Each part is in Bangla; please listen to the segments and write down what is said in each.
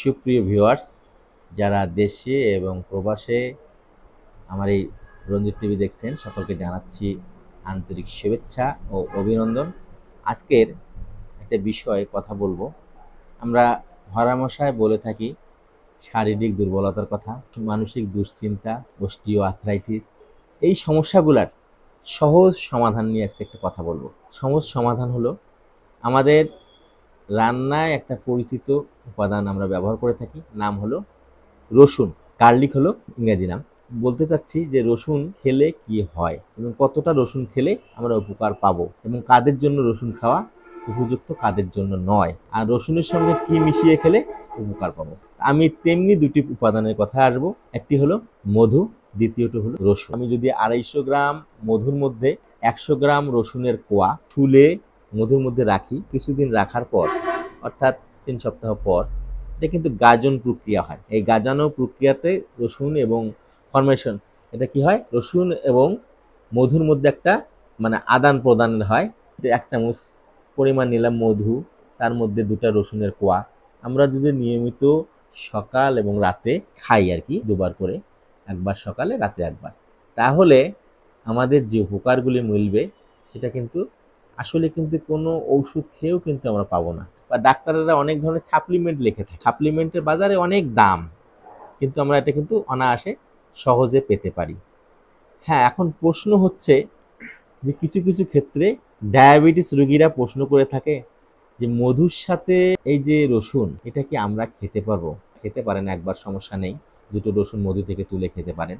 সুপ্রিয় ভিউয়ার্স, যারা দেশে এবং প্রবাসে আমার এই রঞ্জিত টিভি দেখছেন, সকলকে জানাচ্ছি আন্তরিক শুভেচ্ছা ও অভিনন্দন। আজকের একটা বিষয়ে কথা বলব। আমরা হরামশায় বলে থাকি শারীরিক দুর্বলতার কথা, মানসিক দুশ্চিন্তা অস্টিও আর্থ্রাইটিস এই সমস্যাগুলার সহজ সমাধান নিয়ে আজকে একটা কথা বলব। সহজ সমাধান হলো, আমাদের রান্নায় একটা পরিচিত উপাদান আমরা ব্যবহার করে থাকি, নাম হলো রসুন। গার্লিক হলো ইংরেজি নাম। বলতে চাচ্ছি যে রসুন খেলে কি হয় এবং কতটা রসুন খেলে আমরা উপকার পাবো এবং কাদের জন্য রসুন খাওয়া উপযুক্ত, কাদের জন্য নয়। আর রসুনের সঙ্গে কি মিশিয়ে খেলে উপকার পাবো? আমি তেমনি দুটি উপাদানের কথা আসব। একটি হলো মধু, দ্বিতীয়টি হলো রসুন। আমি যদি আড়াইশো গ্রাম মধুর মধ্যে একশো গ্রাম রসুনের কোয়া ফুলে মধুর মধ্যে রাখি, কিছুদিন রাখার পর, অর্থাৎ তিন সপ্তাহ পর, এটা কিন্তু গাজন প্রক্রিয়া হয়। এই গাজানো প্রক্রিয়াতে রসুন এবং ফরমেশন এটা কি হয়? রসুন এবং মধুর মধ্যে একটা মানে আদান প্রদানের হয়। এক চামচ পরিমাণ নিলাম মধু, তার মধ্যে দুটা রসুনের কোয়া। আমরা যদি নিয়মিত সকাল এবং রাতে খাই আর কি, দুবার করে, একবার সকালে, রাতে একবার। তাহলে আমাদের যে উপকারগুলি মিলবে, সেটা কিন্তু আসলে কিন্তু কোনো ঔষধ খেয়েও কিন্তু আমরা পাবো না। বা ডাক্তাররা অনেক ধরনের সাপ্লিমেন্ট লিখে থাকে। সাপ্লিমেন্টের বাজারে অনেক দাম, কিন্তু আমরা এটা কিন্তু অনায়াসে সহজে পেতে পারি। হ্যাঁ এখন প্রশ্ন হচ্ছে যে কিছু কিছু ক্ষেত্রে ডায়াবেটিস রোগীরা প্রশ্ন করে থাকে যে মধুর সাথে এই যে রসুন, এটা কি আমরা খেতে পারব? খেতে পারেন, একবার সমস্যা নেই। দুটো রসুন মধু থেকে তুলে খেতে পারেন।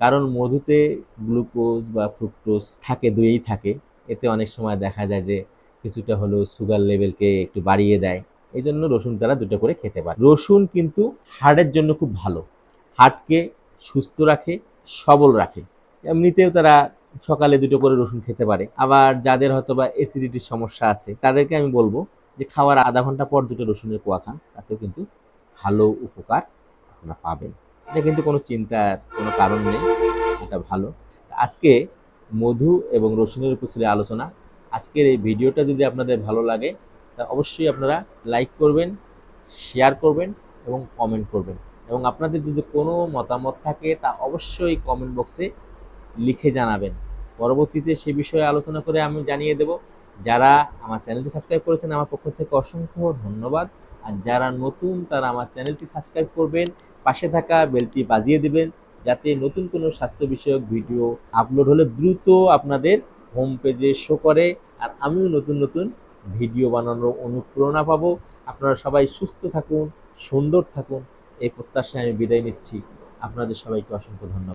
কারণ মধুতে গ্লুকোজ বা ফ্রুক্টোজ থাকে দুইই থাকে। এতে অনেক সময় দেখা যায় যে কিছুটা হলেও সুগার লেভেলকে একটু বাড়িয়ে দেয়। এই জন্য রসুন তারা দুটো করে খেতে পারে। রসুন কিন্তু হার্টের জন্য খুব ভালো। হার্টকে সুস্থ রাখে, সবল রাখে। এমনিতেও তারা সকালে দুটো করে রসুন খেতে পারে। আবার যাদের হয়তো বা অ্যাসিডিটির সমস্যা আছে, তাদেরকে আমি বলব যে খাওয়ার আধা ঘণ্টা পর দুটো রসুনের কোয়া খান তাতেও কিন্তু ভালো উপকার আপনারা পাবেন। এটা কিন্তু কোনো চিন্তার কোনো কারণ নেই, এটা ভালো। আজকে মধু এবং রসুনের উপর ছিল আলোচনা। আজকের এই ভিডিওটা যদি আপনাদের ভালো লাগে, তা অবশ্যই আপনারা লাইক করবেন, শেয়ার করবেন এবং কমেন্ট করবেন। এবং আপনাদের যদি কোনো মতামত থাকে, তা অবশ্যই কমেন্ট বক্সে লিখে জানাবেন। পরবর্তীতে সে বিষয়ে আলোচনা করে আমি জানিয়ে দেব। যারা আমার চ্যানেলটি সাবস্ক্রাইব করেছেন, আমার পক্ষ থেকে অসংখ্য ধন্যবাদ। আর যারা নতুন, তারা আমার চ্যানেলটি সাবস্ক্রাইব করবেন, পাশে থাকা বেলটি বাজিয়ে দেবেন। যাতে নতুন কোনো স্বাস্থ্য বিষয়ক ভিডিও আপলোড হলে দ্রুত আপনাদের হোম পেজে শো করে। আর আমিও নতুন নতুন ভিডিও বানানোর অনুপ্রেরণা পাবো। আপনারা সবাই সুস্থ থাকুন, সুন্দর থাকুন। এই প্রত্যাশায় আমি বিদায় নিচ্ছি। আপনাদের সবাইকে অসংখ্য ধন্যবাদ।